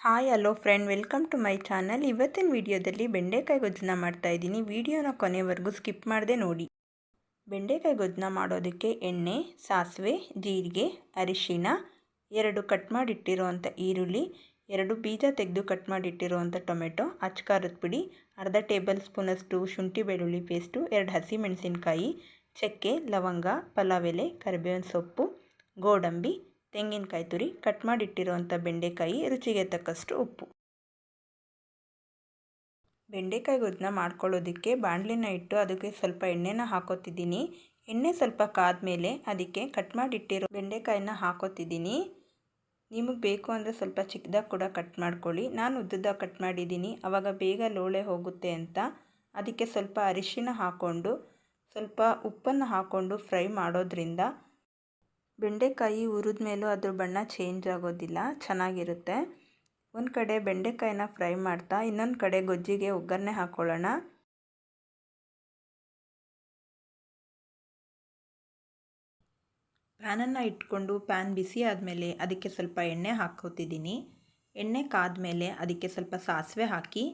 Hi hello friend welcome to my channel ಇವತ್ತಿನ ವಿಡಿಯೋದಲ್ಲಿ ಬೆಂಡೆಕಾಯಿ ಗೊಜ್ಜನ್ನ ಮಾಡ್ತಾಯಿದ್ದೀನಿ ವಿಡಿಯೋನ ಕೊನೆವರೆಗೂ ಸ್ಕಿಪ್ ಮಾಡದೆ ನೋಡಿ. ಬೆಂಡೆಕಾಯಿ ಗೊಜ್ಜನ್ನ ಮಾಡೋದಕ್ಕೆ ಎಣ್ಣೆ, ಸಾಸಿವೆ, ಜೀರಿಗೆ ಅರಿಶಿನ ಎರಡು ಕಟ್ ಮಾಡಿಟ್ಟಿರುವಂಥ ಈರುಳ್ಳಿ, ಎರಡು ಬೀಜ ತೆಗೆದು ಕಟ್ ಮಾಡಿಟ್ಟಿರುವಂಥ ಟೊಮೆಟೊ ಅಚ್ಕಾರದ ಪುಡಿ, ಅರ್ಧ ಟೇಬಲ್ ಸ್ಪೂನಷ್ಟು ಶುಂಠಿ ಬೆಳ್ಳುಳ್ಳಿ ಪೇಸ್ಟು ಎರಡು ಹಸಿಮೆಣಸಿನ್ಕಾಯಿ ಚಕ್ಕೆ, ಲವಂಗ, ಪಲಾವ್ ಎಲೆ, ಕರಿಬೇವಿನ ಸೊಪ್ಪು, ಗೋಡಂಬಿ ತೆಂಗಿನಕಾಯಿ ತುರಿ, ಕಟ್ ಮಾಡಿಟ್ಟಿರುವಂಥ ಬೆಂಡೆಕಾಯಿ, ರುಚಿಗೆ ತಕ್ಕಷ್ಟು ಉಪ್ಪು. ಬೆಂಡೆಕಾಯಿ ಗೊಜ್ಜನ್ನ ಮಾಡ್ಕೊಳ್ಳೋದಕ್ಕೆ ಬಾಣಲಿನ ಇಟ್ಟು ಅದಕ್ಕೆ ಸ್ವಲ್ಪ ಎಣ್ಣೆನ ಹಾಕೋತಿದ್ದೀನಿ. ಎಣ್ಣೆ ಸ್ವಲ್ಪ ಕಾದ್ಮೇಲೆ ಅದಕ್ಕೆ ಕಟ್ ಮಾಡಿಟ್ಟಿರೋ ಬೆಂಡೆಕಾಯಿನ ಹಾಕೋತಿದ್ದೀನಿ. ನಿಮಗೆ ಬೇಕು ಅಂದರೆ ಸ್ವಲ್ಪ ಚಿಕ್ಕದಾಗಿ ಕೂಡ ಕಟ್ ಮಾಡ್ಕೊಳ್ಳಿ. ನಾನು ಉದ್ದದಾಗ ಕಟ್ ಮಾಡಿದ್ದೀನಿ. ಆವಾಗ ಬೇಗ ಲೋಳೆ ಹೋಗುತ್ತೆ ಅಂತ. ಅದಕ್ಕೆ ಸ್ವಲ್ಪ ಅರಿಶಿನ ಹಾಕ್ಕೊಂಡು ಸ್ವಲ್ಪ ಉಪ್ಪನ್ನು ಹಾಕ್ಕೊಂಡು ಫ್ರೈ ಮಾಡೋದ್ರಿಂದ ಬೆಂಡೆಕಾಯಿ ಹುರಿದ ಮೇಲೂ ಅದ್ರ ಬಣ್ಣ ಚೇಂಜ್ ಆಗೋದಿಲ್ಲ, ಚೆನ್ನಾಗಿರುತ್ತೆ. ಒಂದು ಕಡೆ ಬೆಂಡೆಕಾಯಿನ ಫ್ರೈ ಮಾಡ್ತಾ, ಇನ್ನೊಂದು ಕಡೆ ಗೊಜ್ಜಿಗೆ ಒಗ್ಗರಣೆ ಹಾಕ್ಕೊಳ್ಳೋಣ ಪ್ಯಾನನ್ನು ಇಟ್ಕೊಂಡು ಪ್ಯಾನ್ ಬಿಸಿ ಆದಮೇಲೆ ಅದಕ್ಕೆ ಸ್ವಲ್ಪ ಎಣ್ಣೆ ಹಾಕೋತಿದ್ದೀನಿ ಎಣ್ಣೆ ಕಾದ್ಮೇಲೆ ಅದಕ್ಕೆ ಸ್ವಲ್ಪ ಸಾಸಿವೆ ಹಾಕಿ,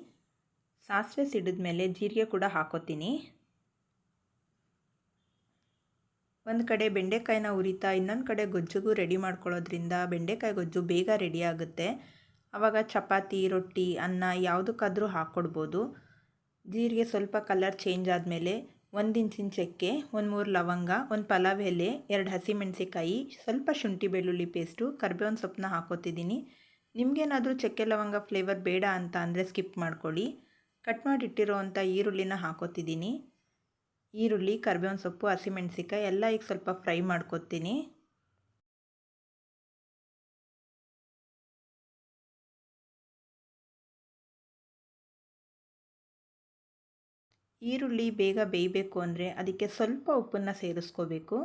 ಸಾಸಿವೆ ಸಿಡಿದ್ಮೇಲೆ ಜೀರಿಗೆ ಕೂಡ ಹಾಕೋತೀನಿ ಒಂದು ಕಡೆ ಬೆಂಡೆಕಾಯಿನ ಉರಿತಾ ಇನ್ನೊಂದು ಕಡೆ ಗೊಜ್ಜಿಗೂ ರೆಡಿ ಮಾಡ್ಕೊಳ್ಳೋದ್ರಿಂದ ಬೆಂಡೆಕಾಯಿ ಗೊಜ್ಜು ಬೇಗ ರೆಡಿ ಆಗುತ್ತೆ. ಆವಾಗ ಚಪಾತಿ, ರೊಟ್ಟಿ, ಅನ್ನ ಯಾವುದಕ್ಕಾದರೂ ಹಾಕ್ಕೊಡ್ಬೋದು ಜೀರಿಗೆ ಸ್ವಲ್ಪ ಕಲರ್ ಚೇಂಜ್ ಆದಮೇಲೆ ಒಂದು ಇಂಚಿನ ಚಕ್ಕೆ, ಒಂದು ಮೂರು ಲವಂಗ, ಒಂದು ಪಲಾವ್ ಎಲೆ, ಎರಡು ಹಸಿಮೆಣಸಿಕಾಯಿ ಸ್ವಲ್ಪ ಶುಂಠಿ ಬೆಳ್ಳುಳ್ಳಿ ಪೇಸ್ಟು ಕರ್ಬೇವಿನ ಸೊಪ್ಪನ್ನ ಹಾಕೋತಿದ್ದೀನಿ. ನಿಮಗೇನಾದರೂ ಚಕ್ಕೆ ಲವಂಗ ಫ್ಲೇವರ್ ಬೇಡ ಅಂತ ಅಂದರೆ ಸ್ಕಿಪ್ ಮಾಡ್ಕೊಳ್ಳಿ. ಕಟ್ ಮಾಡಿಟ್ಟಿರೋ ಅಂಥ ಈರುಳ್ಳಿನ ಹಾಕೋತಿದ್ದೀನಿ. ಈರುಳ್ಳಿ, ಕರಿಬೇವಿನ ಸೊಪ್ಪು ಹಸಿಮೆಣ್ಸಿಕಾಯಿ ಎಲ್ಲ ಈಗ ಸ್ವಲ್ಪ ಫ್ರೈ ಮಾಡ್ಕೊತೀನಿ. ಈರುಳ್ಳಿ ಬೇಗ ಬೇಯಬೇಕು ಅಂದರೆ ಅದಕ್ಕೆ ಸ್ವಲ್ಪ ಉಪ್ಪನ್ನು ಸೇರಿಸ್ಕೋಬೇಕು.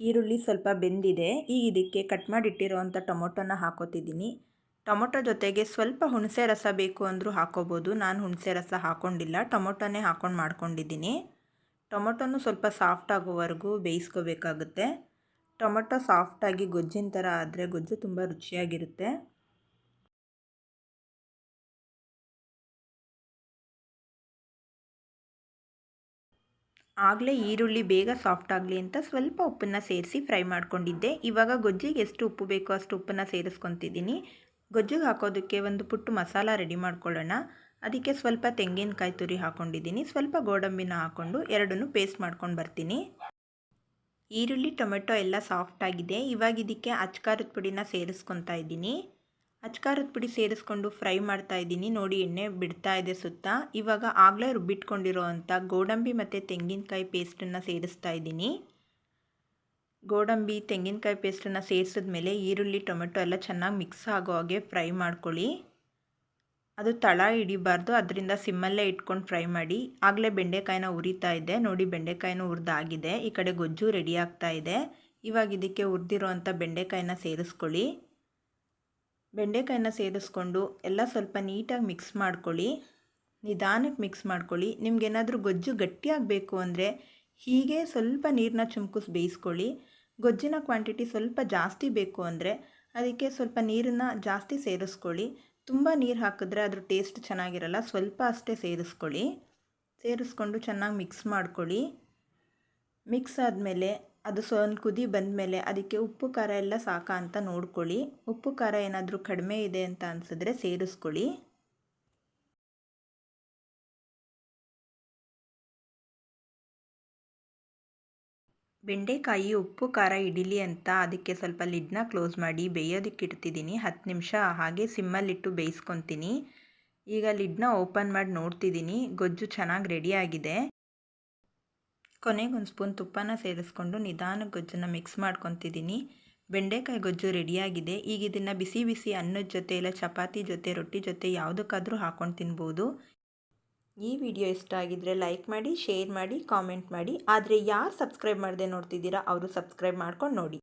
ಈರುಳ್ಳಿ ಸ್ವಲ್ಪ ಬೆಂದಿದೆ. ಈಗ ಇದಕ್ಕೆ ಕಟ್ ಮಾಡಿಟ್ಟಿರುವಂಥ ಟೊಮೊಟೊನ ಹಾಕೋತಿದ್ದೀನಿ. ಟೊಮೊಟೊ ಜೊತೆಗೆ ಸ್ವಲ್ಪ ಹುಣಸೆ ರಸ ಬೇಕು ಅಂದರೂ ಹಾಕೋಬೋದು. ನಾನು ಹುಣಸೆ ರಸ ಹಾಕ್ಕೊಂಡಿಲ್ಲ ಟೊಮೊಟೊನೇ ಹಾಕ್ಕೊಂಡು ಮಾಡ್ಕೊಂಡಿದ್ದೀನಿ. ಟೊಮೊಟೊನು ಸ್ವಲ್ಪ ಸಾಫ್ಟ್ ಆಗೋವರೆಗೂ ಬೇಯಿಸ್ಕೋಬೇಕಾಗುತ್ತೆ. ಟೊಮೊಟೊ ಸಾಫ್ಟಾಗಿ ಗೊಜ್ಜಿನ ಥರ ಆದರೆ ಗೊಜ್ಜು ತುಂಬ ರುಚಿಯಾಗಿರುತ್ತೆ. ಆಗಲೇ ಈರುಳ್ಳಿ ಬೇಗ ಸಾಫ್ಟ್ ಆಗಲಿ ಅಂತ ಸ್ವಲ್ಪ ಉಪ್ಪನ್ನು ಸೇರಿಸಿ ಫ್ರೈ ಮಾಡ್ಕೊಂಡಿದ್ದೆ. ಇವಾಗ ಗೊಜ್ಜಿಗೆ ಎಷ್ಟು ಉಪ್ಪು ಬೇಕೋ ಅಷ್ಟು ಉಪ್ಪನ್ನು ಸೇರಿಸ್ಕೊತಿದ್ದೀನಿ. ಗೊಜ್ಜಿಗೆ ಹಾಕೋದಕ್ಕೆ ಒಂದು ಪುಟ್ಟು ಮಸಾಲ ರೆಡಿ ಮಾಡ್ಕೊಳ್ಳೋಣ. ಅದಕ್ಕೆ ಸ್ವಲ್ಪ ತೆಂಗಿನಕಾಯಿ ತುರಿ ಹಾಕ್ಕೊಂಡಿದ್ದೀನಿ ಸ್ವಲ್ಪ ಗೋಡಂಬಿನ ಹಾಕ್ಕೊಂಡು ಎರಡನ್ನೂ ಪೇಸ್ಟ್ ಮಾಡ್ಕೊಂಡು ಬರ್ತೀನಿ. ಈರುಳ್ಳಿ, ಟೊಮೆಟೊ ಎಲ್ಲ ಸಾಫ್ಟ್ ಆಗಿದೆ. ಇವಾಗ ಇದಕ್ಕೆ ಅಚ್ಕಾರದ ಪುಡಿನ ಸೇರಿಸ್ಕೊತಾ ಇದ್ದೀನಿ. ಅಚ್ಕಾರದ ಪುಡಿ ಸೇರಿಸ್ಕೊಂಡು ಫ್ರೈ ಮಾಡ್ತಾ ಇದ್ದೀನಿ. ನೋಡಿ, ಎಣ್ಣೆ ಬಿಡ್ತಾ ಇದೆ ಸುತ್ತ. ಇವಾಗ ಆಗಲೇ ರುಬ್ಬಿಟ್ಕೊಂಡಿರೋ ಅಂಥ ಗೋಡಂಬಿ ಮತ್ತು ತೆಂಗಿನಕಾಯಿ ಪೇಸ್ಟನ್ನು ಸೇರಿಸ್ತಾ ಇದ್ದೀನಿ. ಗೋಡಂಬಿ, ತೆಂಗಿನಕಾಯಿ ಪೇಸ್ಟನ್ನು ಸೇರಿಸಿದ್ಮೇಲೆ ಈರುಳ್ಳಿ, ಟೊಮೆಟೊ ಎಲ್ಲ ಚೆನ್ನಾಗಿ ಮಿಕ್ಸ್ ಆಗೋ ಹಾಗೆ ಫ್ರೈ ಮಾಡ್ಕೊಳ್ಳಿ. ಅದು ತಳ ಹಿಡಿಬಾರ್ದು. ಅದರಿಂದ ಸಿಮ್ಮಲ್ಲೇ ಇಟ್ಕೊಂಡು ಫ್ರೈ ಮಾಡಿ. ಆಗಲೇ ಬೆಂಡೆಕಾಯಿನ ಉರಿತಾ ಇದೆ. ನೋಡಿ, ಬೆಂಡೆಕಾಯಿನೂ ಹುರಿದಾಗಿದೆ ಈ ಕಡೆ ಗೊಜ್ಜು ರೆಡಿ ಆಗ್ತಾ ಇದೆ. ಇವಾಗ ಇದಕ್ಕೆ ಹುರಿದಿರೋ ಅಂಥ ಬೆಂಡೆಕಾಯಿನ ಸೇರಿಸ್ಕೊಳ್ಳಿ. ಬೆಂಡೆಕಾಯಿನ ಸೇರಿಸ್ಕೊಂಡು ಎಲ್ಲ ಸ್ವಲ್ಪ ನೀಟಾಗಿ ಮಿಕ್ಸ್ ಮಾಡ್ಕೊಳ್ಳಿ. ನಿಧಾನಕ್ಕೆ ಮಿಕ್ಸ್ ಮಾಡ್ಕೊಳ್ಳಿ. ನಿಮ್ಗೇನಾದರೂ ಗೊಜ್ಜು ಗಟ್ಟಿಯಾಗಬೇಕು ಅಂದರೆ ಹೀಗೆ ಸ್ವಲ್ಪ ನೀರನ್ನ ಚುಮ್ಕಿಸ್ ಬೇಯಿಸ್ಕೊಳ್ಳಿ. ಗೊಜ್ಜಿನ ಕ್ವಾಂಟಿಟಿ ಸ್ವಲ್ಪ ಜಾಸ್ತಿ ಬೇಕು ಅಂದರೆ ಅದಕ್ಕೆ ಸ್ವಲ್ಪ ನೀರನ್ನು ಜಾಸ್ತಿ ಸೇರಿಸ್ಕೊಳ್ಳಿ. ತುಂಬ ನೀರು ಹಾಕಿದ್ರೆ ಅದ್ರ ಟೇಸ್ಟ್ ಚೆನ್ನಾಗಿರಲ್ಲ, ಸ್ವಲ್ಪ ಅಷ್ಟೇ ಸೇರಿಸ್ಕೊಳ್ಳಿ. ಸೇರಿಸ್ಕೊಂಡು ಚೆನ್ನಾಗಿ ಮಿಕ್ಸ್ ಮಾಡ್ಕೊಳ್ಳಿ. ಮಿಕ್ಸ್ ಆದಮೇಲೆ ಅದು ಸೊ ಒಂದು ಕುದಿ ಬಂದಮೇಲೆ ಅದಕ್ಕೆ ಉಪ್ಪು, ಖಾರ ಎಲ್ಲ ಸಾಕಾ ಅಂತ ನೋಡ್ಕೊಳ್ಳಿ. ಉಪ್ಪು, ಖಾರ ಏನಾದರೂ ಕಡಿಮೆ ಇದೆ ಅಂತ ಅನಿಸಿದ್ರೆ ಸೇರಿಸ್ಕೊಳ್ಳಿ. ಬೆಂಡೆಕಾಯಿ, ಉಪ್ಪು, ಖಾರ ಇಡಿಲಿ ಅಂತ ಅದಕ್ಕೆ ಸ್ವಲ್ಪ ಲಿಡ್ನ ಕ್ಲೋಸ್ ಮಾಡಿ ಬೇಯೋದಕ್ಕೆ ಇಡ್ತಿದ್ದೀನಿ. ಹತ್ತು ನಿಮಿಷ ಹಾಗೆ ಸಿಮ್ಮಲ್ಲಿಟ್ಟು ಬೇಯಿಸ್ಕೊತೀನಿ. ಈಗ ಲಿಡ್ನ ಓಪನ್ ಮಾಡಿ ನೋಡ್ತಿದ್ದೀನಿ. ಗೊಜ್ಜು ಚೆನ್ನಾಗಿ ರೆಡಿಯಾಗಿದೆ ಕೊನೆಗೆ ಒಂದು ಸ್ಪೂನ್ ತುಪ್ಪನ ಸೇರಿಸ್ಕೊಂಡು ನಿಧಾನ ಗೊಜ್ಜನ್ನು ಮಿಕ್ಸ್ ಮಾಡ್ಕೊತಿದ್ದೀನಿ ಬೆಂಡೆಕಾಯಿ ಗೊಜ್ಜು ರೆಡಿಯಾಗಿದೆ ಈಗ ಇದನ್ನು ಬಿಸಿ ಬಿಸಿ ಅನ್ನದ ಜೊತೆ ಇಲ್ಲ ಚಪಾತಿ ಜೊತೆ, ರೊಟ್ಟಿ ಜೊತೆ ಯಾವುದಕ್ಕಾದರೂ ಹಾಕ್ಕೊಂಡು ತಿನ್ಬೋದು. ಈ ವಿಡಿಯೋ ಇಷ್ಟ ಆಗಿದ್ದರೆ ಲೈಕ್ ಮಾಡಿ ಶೇರ್ ಮಾಡಿ ಕಾಮೆಂಟ್ ಮಾಡಿ. ಆದರೆ ಯಾರು ಸಬ್ಸ್ಕ್ರೈಬ್ ಮಾಡದೆ ನೋಡ್ತಿದ್ದೀರಾ, ಅವರು ಸಬ್ಸ್ಕ್ರೈಬ್ ಮಾಡ್ಕೊಂಡು ನೋಡಿ.